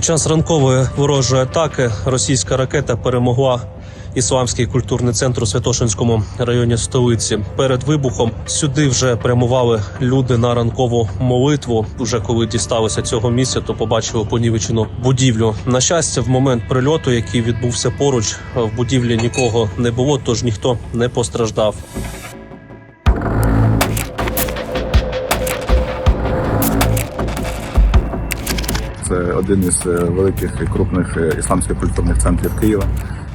час ранкової ворожої атаки російська ракета перемогла ісламський культурний центр у Святошинському районі столиці. Перед вибухом сюди вже прямували люди на ранкову молитву. Уже коли дісталися цього місця, то побачили понівечену будівлю. На щастя, в момент прильоту, який відбувся поруч, в будівлі нікого не було, тож ніхто не постраждав. Це один із е, великих і крупних е, ісламських культурних центрів Києва.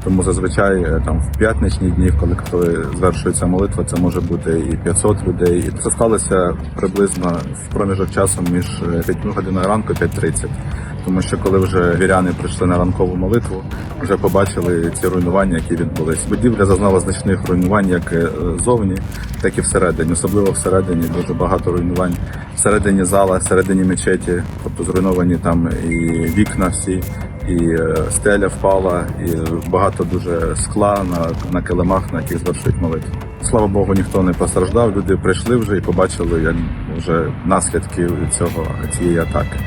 Тому зазвичай е, там в п'ятничні дні, коли коли звершується молитва, це може бути і 500 людей. І це сталося приблизно в проміжок часу між 5 годиною ранку і 5.30. Тому що коли вже віряни прийшли на ранкову молитву, вже побачили ці руйнування, які відбулись. Будівля зазнала значних руйнувань як е, зовні, так і всередині. Особливо всередині дуже багато руйнувань. Всередині зала, всередині мечеті, тобто зруйновані там і вікна всі, і е, стеля впала, і багато дуже скла на, на килимах, на яких звершують молитву. Слава Богу, ніхто не постраждав. Люди прийшли вже і побачили як вже наслідки цього цієї атаки.